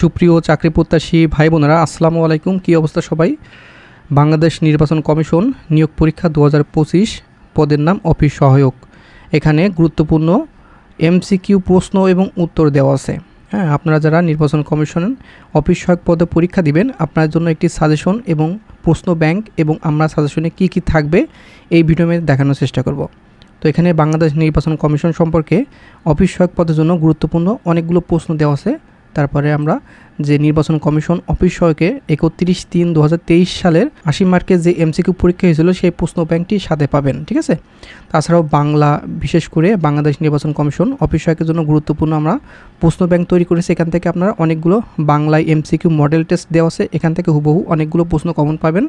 সুপ্রিয় চাকরি প্রত্যাশী ভাই বোনেরা আসসালামু আলাইকুম। কী অবস্থা সবাই? বাংলাদেশ নির্বাচন কমিশন নিয়োগ পরীক্ষা দু হাজার পঁচিশ, পদের নাম অফিস সহায়ক। এখানে গুরুত্বপূর্ণ এমসিকিউ প্রশ্ন এবং উত্তর দেওয়া আছে। হ্যাঁ আপনারা যারা নির্বাচন কমিশন অফিস সহায়ক পদে পরীক্ষা দিবেন, আপনার জন্য একটি সাজেশন এবং প্রশ্ন ব্যাংক এবং আমরা সাজেশনে কি কি থাকবে এই ভিডিওতে দেখানোর চেষ্টা করব। তো এখানে বাংলাদেশ নির্বাচন কমিশন সম্পর্কে অফিস সহায়ক পদের জন্য গুরুত্বপূর্ণ অনেকগুলো প্রশ্ন দেওয়া আছে। তারপরে আমরা যে নির্বাচন কমিশন অফিস সহকে একত্রিশ তিন দু সালের আশি মার্কের যে এমসিকিউ পরীক্ষা হয়েছিল, সেই প্রশ্ন ব্যাংকটি সাথে পাবেন, ঠিক আছে? তাছাড়াও বাংলা, বিশেষ করে বাংলাদেশ নির্বাচন কমিশন অফিস সহায়কের জন্য গুরুত্বপূর্ণ আমরা প্রশ্ন ব্যাংক তৈরি করেছি। এখান থেকে আপনারা অনেকগুলো বাংলায় এমসিকিউ মডেল টেস্ট দেওয়া আছে। এখান থেকে হুবহু অনেকগুলো প্রশ্ন কমন পাবেন।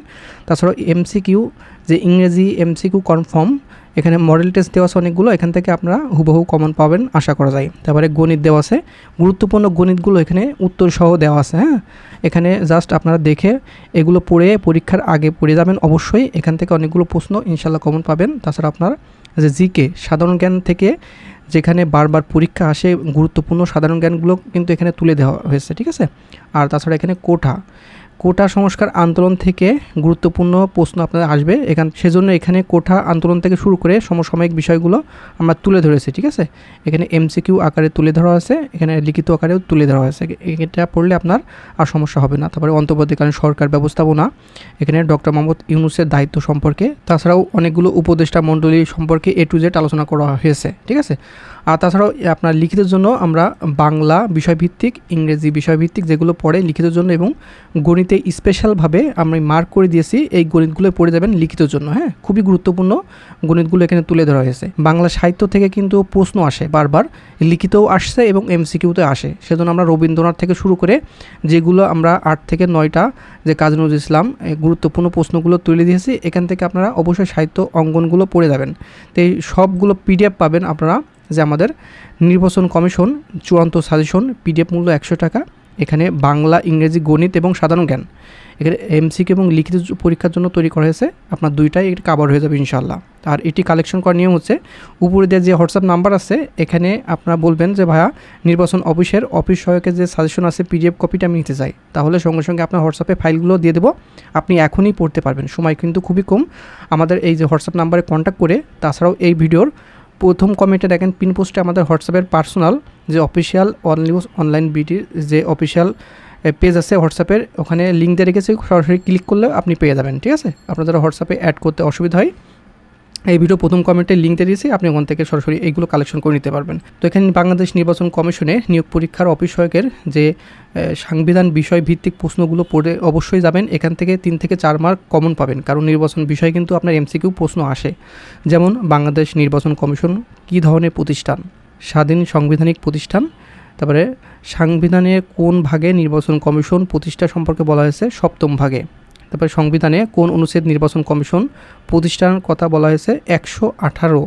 তাছাড়াও এমসিকিউ যে ইংরেজি এমসিকিউ কনফার্ম, এখানে মডেল টেস্ট দেওয়া আছে অনেকগুলো। এখান থেকে আপনারা হুবহু কমন পাবেন, আশা করা যায়। তারপরে গণিত দেওয়া আছে। গুরুত্বপূর্ণ গণিতগুলো এখানে উত্তর সহ দেওয়া আছে হ্যাঁ? এখানে জাস্ট আপনারা দেখে এগুলো পড়ে পরীক্ষার আগে পড়ে যাবেন। অবশ্যই এখান থেকে অনেকগুলো প্রশ্ন ইনশাল্লাহ কমন পাবেন। তাছাড়া আপনার যে জিকে সাধারণ জ্ঞান থেকে যেখানে বারবার পরীক্ষা আসে, গুরুত্বপূর্ণ সাধারণ জ্ঞানগুলো কিন্তু এখানে তুলে দেওয়া হয়েছে, ঠিক আছে? আর তাছাড়া এখানে কোঠা কোটা সংস্কার আন্দোলন থেকে গুরুত্বপূর্ণ প্রশ্ন আপনাদের আসবে। এখান সেজন্য এখানে কোঠা আন্দোলন থেকে শুরু করে সমসাময়িক বিষয়গুলো আমরা তুলে ধরেছি, ঠিক আছে? এখানে এমসিকিউ আকারে তুলে ধরা আছে এখানে লিখিত আকারেও তুলে ধরা হয়েছে। এটা পড়লে আপনার আর সমস্যা হবে না। তারপরে অন্তর্বর্তীকালীন সরকার ব্যবস্থাপনা, এখানে ডক্টর মোহাম্মদ ইউনুসের দায়িত্ব সম্পর্কে, তাছাড়াও অনেকগুলো উপদেষ্টা মণ্ডলী সম্পর্কে এ টু জেড আলোচনা করা হয়েছে, ঠিক আছে? আর তাছাড়াও আপনার লিখিতের জন্য আমরা বাংলা বিষয়ভিত্তিক, ইংরেজি বিষয়ভিত্তিক যেগুলো পড়ে লিখিতের জন্য এবং গণিতে স্পেশালভাবে আমি মার্ক করে দিয়েছি, এই গণিতগুলো পড়ে যাবেন লিখিতের জন্য হ্যাঁ? খুবই গুরুত্বপূর্ণ গণিতগুলো এখানে তুলে ধরা হয়েছে। বাংলা সাহিত্য থেকে কিন্তু প্রশ্ন আসে বারবার, লিখিতও আসছে এবং এমসিকিউতে আসে। সেজন্য আমরা রবীন্দ্রনাথ থেকে শুরু করে যেগুলো আমরা আট থেকে নয়টা যে কাজী নজরুল ইসলাম গুরুত্বপূর্ণ প্রশ্নগুলো তুলে দিয়েছি, এখান থেকে আপনারা অবশ্যই সাহিত্য অঙ্গনগুলো পড়ে যাবেন। তো এই সবগুলো পিডিএফ পাবেন আপনারা যে আমাদের নির্বাচন কমিশন চূড়ান্ত সাজেশন, পিডিএফ মূল্য একশো টাকা, এখানে বাংলা, ইংরেজি, গণিত এবং সাধারণ জ্ঞান। এখানে এমসিকে এবং লিখিত পরীক্ষার জন্য তৈরি করা হয়েছে। আপনার দুইটাই এটি কাভার হয়ে যাবে ইনশাল্লাহ আর এটি কালেকশন করার নিয়ম হচ্ছে, উপরে দিয়ে যে হোয়াটসঅ্যাপ নাম্বার আছে, এখানে আপনারা বলবেন যে, ভাইয়া, নির্বাচন অফিসের অফিস সহায়কের যে সাজেশন আছে, পিডিএফ কপিটা আমি নিতে চাই। তাহলে সঙ্গে সঙ্গে আপনার হোয়াটসঅ্যাপে ফাইলগুলো দিয়ে দেবো। আপনি এখনই পড়তে পারবেন। সময় কিন্তু খুবই কম। আমাদের এই যে হোয়াটসঅ্যাপ নাম্বারে কন্ট্যাক্ট করে, তাছাড়াও এই ভিডিওর প্রথম কমেন্টে দেখেন, পিন পোস্টে আমাদের হোয়াটসঅ্যাপের পার্সোনাল যে অফিসিয়াল অন নিউজ অনলাইন বিটির যে অফিসিয়াল পেজ আছে হোয়াটসঅ্যাপের ওখানে লিঙ্ক দিয়ে রেখেছে, সরাসরি ক্লিক করলে আপনি পেয়ে যাবেন, ঠিক আছে? আপনাদের হোয়াটসঅ্যাপে অ্যাড করতে অসুবিধা হয়। এই ভিডিও প্রথম কমেন্টে লিঙ্ক দিয়ে দিয়েছি, আপনি ওখান থেকে সরাসরি এইগুলো কালেকশন করে নিতে পারবেন। তো এখানে বাংলাদেশ নির্বাচন কমিশনে নিয়োগ পরীক্ষার অফিস সহায়কের যে সাংবিধান বিষয় ভিত্তিক প্রশ্নগুলো পড়ে অবশ্যই যাবেন। এখান থেকে তিন থেকে চার মার্ক কমন পাবেন, কারণ নির্বাচন বিষয় কিন্তু আপনার এমসিকিউ প্রশ্ন আসে। যেমন, বাংলাদেশ নির্বাচন কমিশন কী ধরনের প্রতিষ্ঠান? স্বাধীন সাংবিধানিক প্রতিষ্ঠান? তারপরে, সাংবিধানের কোন ভাগে নির্বাচন কমিশন প্রতিষ্ঠা সম্পর্কে বলা হয়েছে? সপ্তম ভাগে। তারপরে সংবিধানে কোন অনুচ্ছেদ নির্বাচন কমিশন প্রতিষ্ঠানের কথা বলা হয়েছে একশো আঠারো।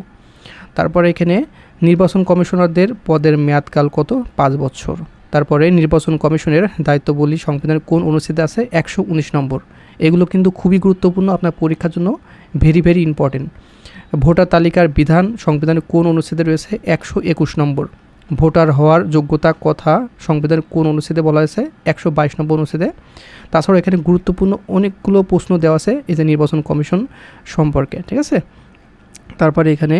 তারপরে এখানে নির্বাচন কমিশনারদের পদের মেয়াদকাল কত? পাঁচ বছর। তারপরে নির্বাচন কমিশনের দায়িত্ববলী সংবিধানের কোন অনুচ্ছেদে আছে? একশো উনিশ নম্বর। এগুলো কিন্তু খুবই গুরুত্বপূর্ণ আপনার পরীক্ষার জন্য। Very very important. ভোটার তালিকার বিধান সংবিধানের কোন অনুচ্ছেদে রয়েছে? একশো একুশ নম্বর। ভোটার হওয়ার যোগ্যতা কথা সংবিধানের কোন অনুচ্ছেদে বলা হয়েছে? একশো বাইশ নম্বর অনুচ্ছেদে। তাছাড়াও এখানে গুরুত্বপূর্ণ অনেকগুলো প্রশ্ন দেওয়া আছে এই যে নির্বাচন কমিশন সম্পর্কে, ঠিক আছে? তারপরে এখানে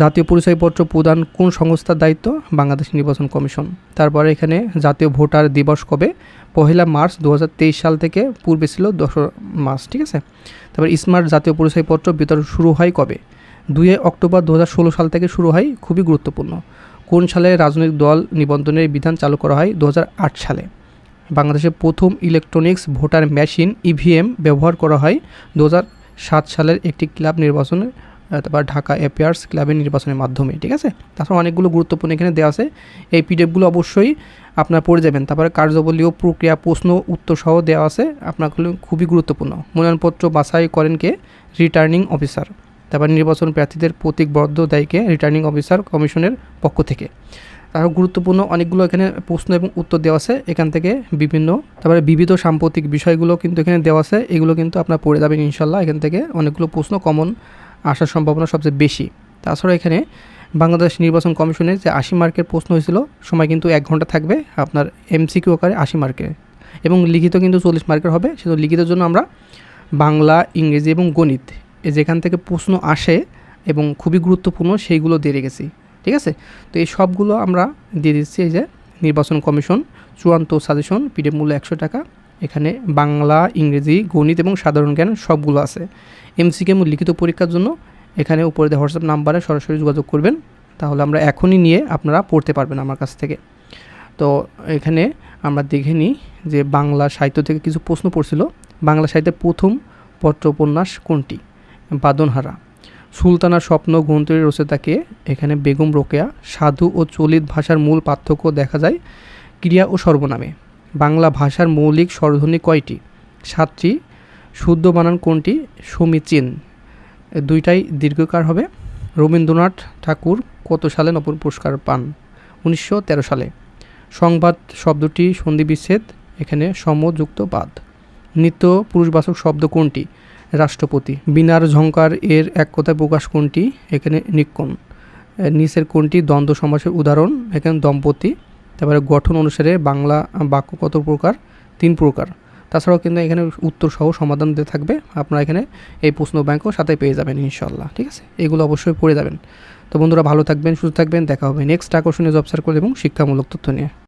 জাতীয় পরিচয়পত্র প্রদান কোন সংস্থার দায়িত্ব? বাংলাদেশ নির্বাচন কমিশন। তারপরে এখানে জাতীয় ভোটার দিবস কবে? পহেলা মার্চ দু হাজার তেইশ সাল থেকে পূর্বে ছিল দশরা মার্চ, ঠিক আছে? তারপর স্মার্ট জাতীয় পরিচয়পত্র বিতরণ শুরু হয় কবে? দুই অক্টোবর দু হাজার ষোলো সাল থেকে শুরু হয়, খুবই গুরুত্বপূর্ণ। কোন সালে রাজনৈতিক দল নিবন্ধনের বিধান চালু করা হয়? দু হাজার আট সালে। বাংলাদেশে প্রথম ইলেকট্রনিক্স ভোটার মেশিন ইভিএম ব্যবহার করা হয়। দু সালের একটি ক্লাব নির্বাচনে তারপর ঢাকা অ্যাপিয়ার্স ক্লাবের নির্বাচনের মাধ্যমে, ঠিক আছে? তাছাড়া অনেকগুলো গুরুত্বপূর্ণ এখানে দেওয়া আছে। এই পিডিএফগুলো অবশ্যই আপনার পড়ে যাবেন। তারপরে কার্যবলী ও প্রক্রিয়া, প্রশ্ন উত্তর সহ দেওয়া আছে। আপনার খুবই গুরুত্বপূর্ণ। মনোনয়নপত্র বাছাই করেন কে? Returning officer. তারপর নির্বাচন প্রার্থীদের প্রতীকবদ্ধ দায়ীকে রিটার্নিং অফিসার কমিশনের পক্ষ থেকে। আরও গুরুত্বপূর্ণ অনেকগুলো এখানে প্রশ্ন এবং উত্তর দেওয়া আছে। এখান থেকে বিভিন্ন, তারপরে বিবিধ সাম্প্রতিক বিষয়গুলো কিন্তু এখানে দেওয়া আছে। এগুলো কিন্তু আপনার পড়ে যাবেন ইনশাল্লাহ এখান থেকে অনেকগুলো প্রশ্ন কমন আসার সম্ভাবনা সবচেয়ে বেশি। তাছাড়া এখানে বাংলাদেশ নির্বাচন কমিশনের যে আশি মার্কের প্রশ্ন হয়েছিল, সময় কিন্তু এক ঘণ্টা থাকবে আপনার এমসিকিউ আকারে আশি মার্কের এবং লিখিত কিন্তু চল্লিশ মার্কের হবে। সেটা লিখিতের জন্য আমরা বাংলা, ইংরেজি এবং গণিত যেখান থেকে প্রশ্ন আসে এবং খুবই গুরুত্বপূর্ণ সেইগুলো দিয়ে রেখেছি, ঠিক আছে? তো এই সবগুলো আমরা দিয়ে দিচ্ছি এই যে নির্বাচন কমিশন, চূড়ান্ত সাজেশন, পিডিএফ মূল্য একশো টাকা। এখানে বাংলা, ইংরেজি, গণিত এবং সাধারণ জ্ঞান সবগুলো আছে। এমসিকে লিখিত পরীক্ষার জন্য এখানে উপরে দেওয়া হোয়াটসঅ্যাপ নাম্বারে সরাসরি যোগাযোগ করবেন। তাহলে আমরা এখনই নিয়ে আপনারা পড়তে পারবেন আমার কাছ থেকে। তো এখানে আমরা দেখে নিই যে বাংলা সাহিত্য থেকে কিছু প্রশ্ন পড়ছিল। বাংলা সাহিত্যের প্রথম পত্র উপন্যাস কোনটি? বাদনহারা। সুলতানার স্বপ্ন গ্রন্থের রচয়িতাকে এখানে বেগম রোকেয়া, সাধু ও চলিত ভাষার মূল পার্থক্য দেখা যায় ক্রিয়া ও সর্বনামে। বাংলা ভাষার মৌলিক স্বরধ্বনি কয়টি? সাতটি। শুদ্ধ বানান কোনটি? সমীচীন। দুইটাই দীর্ঘকার হবে। রবীন্দ্রনাথ ঠাকুর কত সালে নোবেল পুরস্কার পান? উনিশশো তেরো সালে। সংবাদ শব্দটি সন্ধিবিচ্ছেদ, এখানে সমযুক্ত বাদ। নিত্য পুরুষবাচক শব্দ কোনটি? রাষ্ট্রপতি। বিনার ঝঙ্কার এর এক কথায় প্রকাশ কোনটি এখানে নিক্ষণ এর নিচের কোনটি দ্বন্দ্ব সমাসের উদাহরণ, এখানে দম্পতি, তারপরে গঠন অনুসারে বাংলা বাক্য কত প্রকার? তিন প্রকার। তাছাড়াও কিন্তু এখানে উত্তর সহ সমাধান দিয়ে থাকবে। আপনারা এখানে এই প্রশ্ন ব্যাংকও সাথে পেয়ে যাবেন ইনশাল্লাহ ঠিক আছে? এগুলো অবশ্যই পড়ে যাবেন। তো বন্ধুরা ভালো থাকবেন, সুস্থ থাকবেন, দেখা হবে নেক্সট আকর্ষণীয় জব সার্কেল এবং শিক্ষামূলক তথ্য নিয়ে।